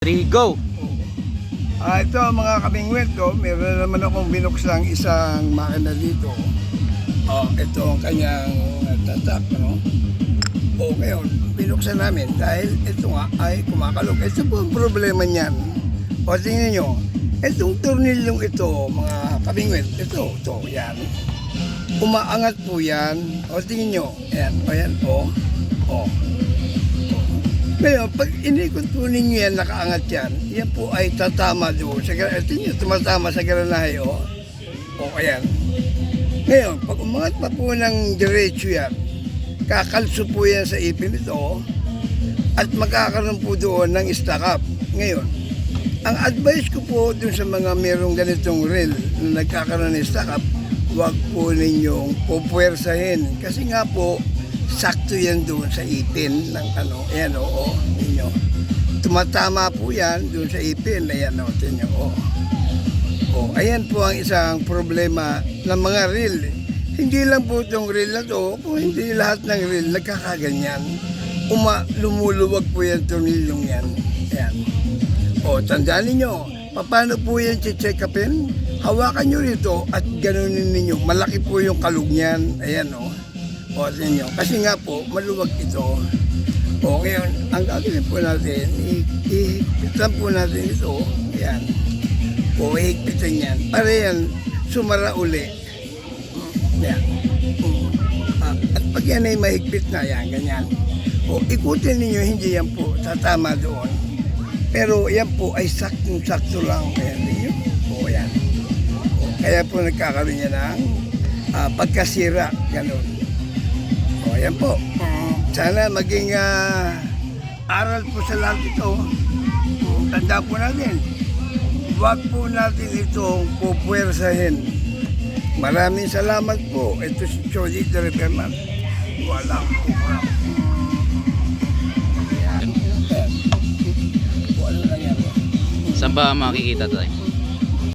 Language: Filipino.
3, go! Ah, ito mga kabingwit ko, meron na naman akong binuksang isang makina dito. Oh, ito ang kanyang tatak, no? O ngayon, binuksan namin dahil ito nga ay kumakalog. Ito po ang problema niyan. O tingnan nyo, itong tornilyong ito, mga kabingwit, ito, ito, yan. Umaangat po yan. O tingnan nyo, yan, o yan, o, o. Ngayon, pag inikot po ninyo yan, nakaangat yan, yan po ay tatama doon. Sa, ito nyo, tumatama sa granahe, o. O, ayan. Ngayon, pag umangat pa po ng diretso yan, kakalso po yan sa ipin ito, at magkakaroon po doon ng stack. Ngayon, ang advice ko po dun sa mga merong ganitong reel na nagkakaroon ng stack up, huwag po ninyong pupwersahin. Kasi nga po, sakto yan doon sa ipin ng ano, ayan o, o, ninyo. Tumatama po yan doon sa ipin, ayan o, tinyo, o. O, ayan po ang isang problema ng mga reel. Hindi lang po itong reel na to, kung hindi lahat ng reel nagkakaganyan. Uma, lumuluwag po yan tornilyong yan. Ayan. O, tandaan ninyo, paano po yan check upin? Hawakan nyo rito at ganunin ninyo. Malaki po yung kalug niyan. Ayan o. O, tingnan nyo. Kasi nga po, maluwag ito. O, ngayon, ang gagawin po natin, i- ihigpitan po natin ito. Ayan. O, ihigpitan yan. Para yan, sumara uli. Mm, Yan. Mm. Ah, at pag yan ay mahigpit na, yan, ganyan. O, ikutin ninyo, hindi yan po tatama doon. Pero yan po ay saktong-sakto lang. Kaya ninyo. O, yan. O, kaya po nagkakaroon yan ng ah, pagkasira. Ganun. O, yan po. Sana maging ah, aral po sa lahat ito. Tanda po natin. Huwag po natin itong pupwersahin. Maraming salamat po. Ito si Chody de Reverman. Walang program. Yan. Wala yan. Saan ba makikita tayo?